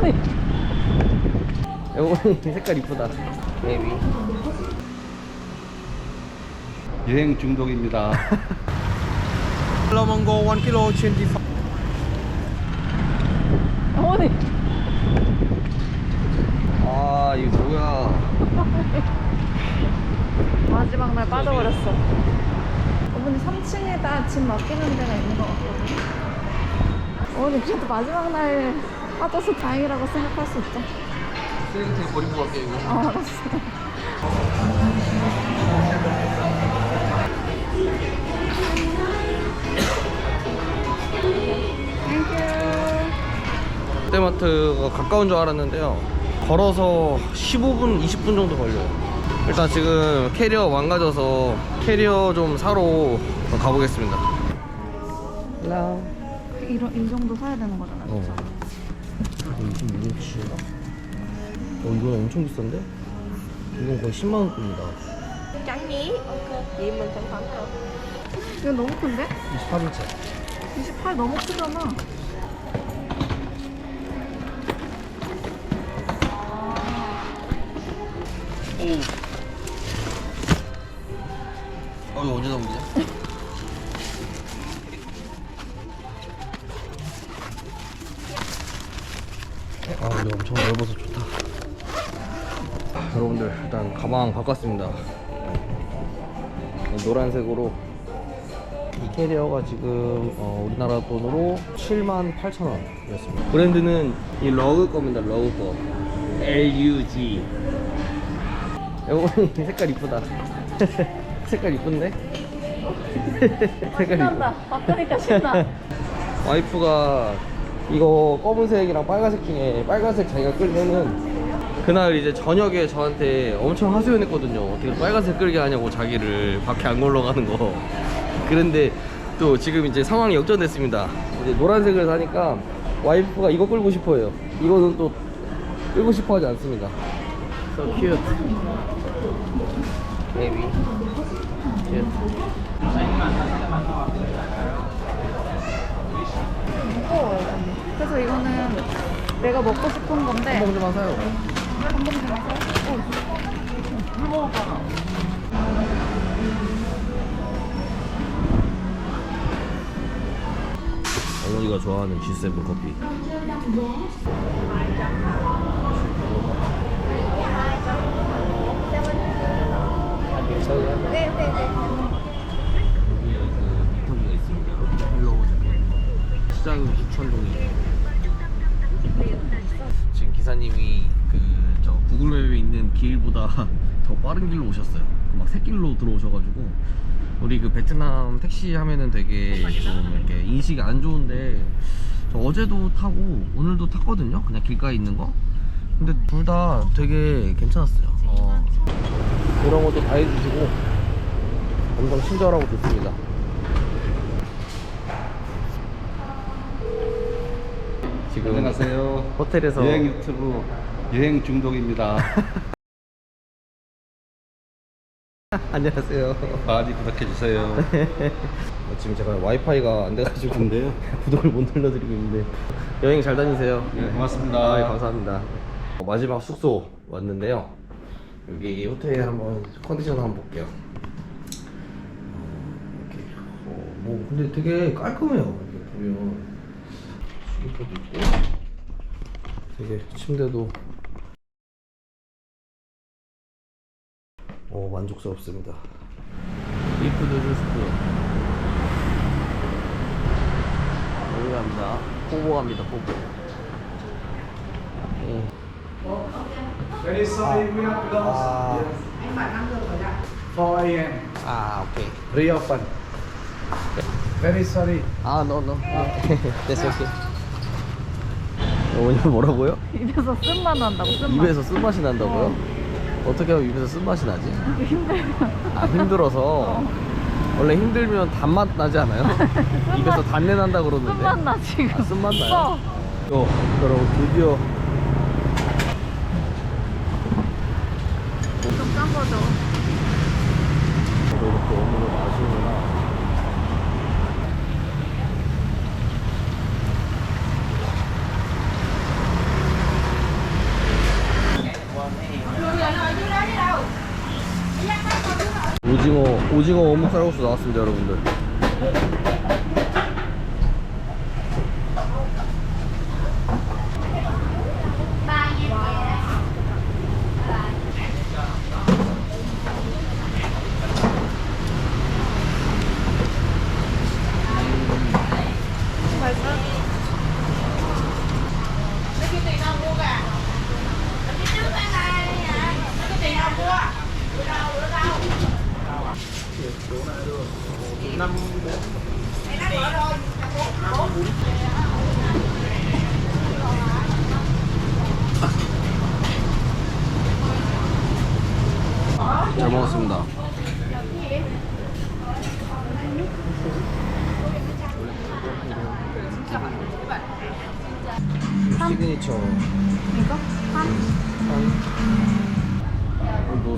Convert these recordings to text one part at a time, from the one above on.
어머니. 어머니 색깔 이쁘다. 베이비. 여행 중독입니다. Lamongo 1 kilo 25. 어머니. 아 이거 뭐야? 마지막 날 빠져버렸어. 어머니 3층에다 짐 맡기는 데가 있는 것 같거든요. 어머니 그래도 마지막 날 빠져서 다행이라고 생각할 수 있죠. 쓰레기통 버리고 갈게 이거. 어, 알았어. 롯데마트가 가까운 줄 알았는데요. 걸어서 15분, 20분 정도 걸려요. 일단 지금 캐리어 망가져서 캐리어 좀 사러 가보겠습니다. 헬로. 이런 이 정도 사야 되는 거잖아. 어. 그쵸? 26인치나? 어, 이건 엄청 비싼데? 이건 거의 10만원급입니다. 이거 너무 큰데? 28인치. 28 너무 크잖아. 어, 이거 언제 나오지? 일단 가방 바꿨습니다. 노란색으로. 이 캐리어가 지금 어, 우리나라 돈으로 7만 8천 원이었습니다. 브랜드는 이 러그 겁니다, 러그 거. LUG. 어머니 색깔 이쁘다. 색깔 이쁜데? 색깔 신난다. 바꾸니까 신나. 와이프가 이거 검은색이랑 빨간색 중에 빨간색 자기가 끌면은 그날 이제 저녁에 저한테 엄청 하소연했거든요. 어떻게 빨간색 끌게 하냐고 자기를 밖에 안 걸러가는 거. 그런데 또 지금 이제 상황이 역전됐습니다. 이제 노란색을 사니까 와이프가 이거 끌고 싶어요. 이거는 또 끌고 싶어 하지 않습니다. So cute. Baby. Cute. 언니. 그래서 이거는 내가 먹고 싶은 건데 한 봉지만 사요. 어머니가 좋아하는 G7 커피. 시장 부천동에 지금 기사님이 길보다 더 빠른 길로 오셨어요. 막 새길로 들어오셔가지고 우리 그 베트남 택시 하면은 되게 좀 이렇게 인식이 안 좋은데 저 어제도 타고 오늘도 탔거든요. 그냥 길가에 있는 거. 근데 둘 다 되게 괜찮았어요. 어. 이런 것도 다 해주시고 엄청 친절하고 좋습니다. 지금 안녕하세요. 호텔에서 여행 유튜브 여행 중독입니다. 안녕하세요. 많이 구독해 주세요. 어, 지금 제가 와이파이가 안 돼가지고 근데요? 구독을 못 눌러드리고 있는데 여행 잘 다니세요. 네, 고맙습니다. 아, 예, 감사합니다. 어, 마지막 숙소 왔는데요. 여기 호텔 한번 컨디션 한번 볼게요. 어, 이렇게 어, 뭐 근데 되게 깔끔해요. 이렇게 보면 수도도 있고 되게 침대도 어 만족스럽습니다. 이프드 루스프 여기 갑니다. 포보 갑니다. 포보. 예. Very sorry, we are closed. 아, 4 a.m. 아 오케이. Reopen. Very sorry. 아, no, no. 됐어, 오케이. 어머니 뭐라고요? 입에서 쓴맛 난다고 쓴맛. 입에서 쓴맛이 난다고요? 어떻게 하면 입에서 쓴맛이 나지? 힘들면. 아, 힘들어서. 원래 힘들면 단맛 나지 않아요? 입에서 단내 난다 그러는데. 쓴맛 나 지금. 아, 쓴맛 나요? 써. 어, 여러분 드디어 좀짠 거죠. 저도 이렇게 오늘을 마시는구나. 오징어 오징어 어묵 쌀국수 나왔습니다 여러분들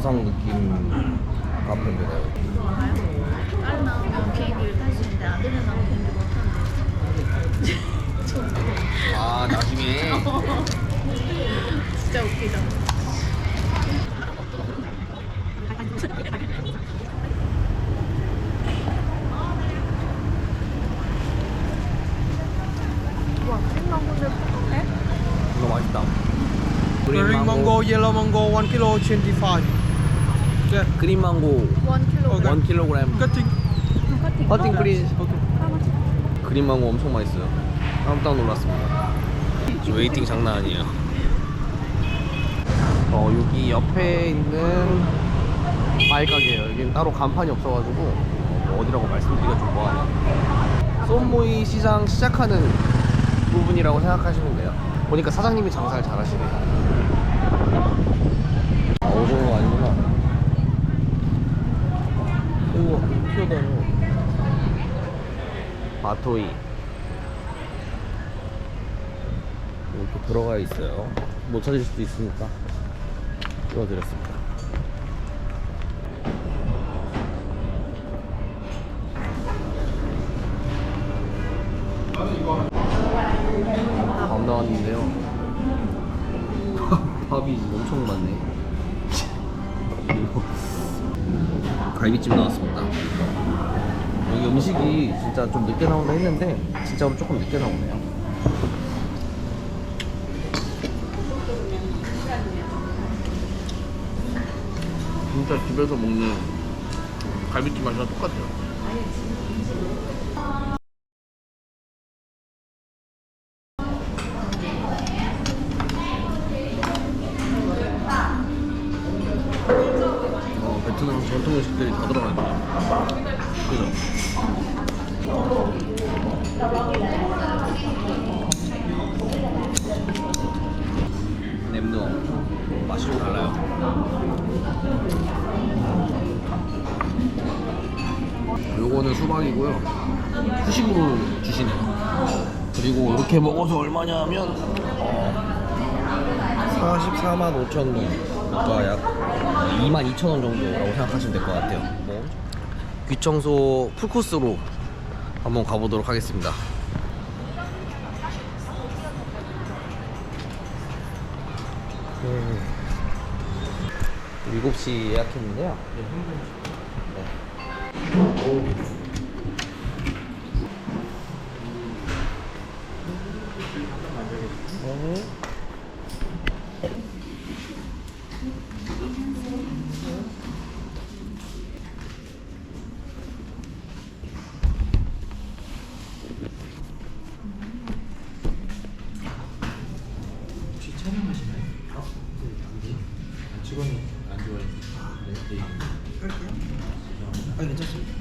감성 느낌 카페입니다. 딸 나오면 비행기를 탈 수 있는데 아들은 나오면 비행기 못 탄대. 아 나중에. 진짜 웃기다. 와, 생망고는 어때? 이거 맛있다. 그린 망고, 옐로 망고 1kg 25. 오케이. 그린 망고 1kg 1kg. 어, 커팅 커팅 please. 그린 망고 엄청 맛있어요. 깜짝 놀랐습니다. 웨이팅 장난 아니에요. 어, 여기 옆에 있는 마이가게에요 여기 따로 간판이 없어가지고 어, 어디라고 말씀드리기가 좀 뭐하네. 쏨모이 시장 시작하는 부분이라고 생각하시면 돼요. 보니까 사장님이 장사를 잘하시네요. 어, 우와 튀어다녀 마토이. 이렇게 들어가 있어요. 못 찾을 수도 있으니까 띄워드렸습니다. 밥 나왔는데요. 밥이 엄청 많네. 갈비찜 나왔습니다 음식이 진짜 좀 늦게 나온다 했는데 진짜로 조금 늦게 나오네요. 진짜 집에서 먹는 갈비찜 맛이랑 똑같아요. 맛이 좀 달라요. 요거는 수박이고요. 후식으로 주시네요. 그리고 이렇게 먹어서 얼마냐 하면 어, 44만 5천 원, 그러니까 약 2만 2천 원 정도라고 생각하시면 될 것 같아요. 뭐 귀청소 풀코스로 한번 가보도록 하겠습니다. 음. 7시 예약했는데요. 네. 아, 괜찮습니다.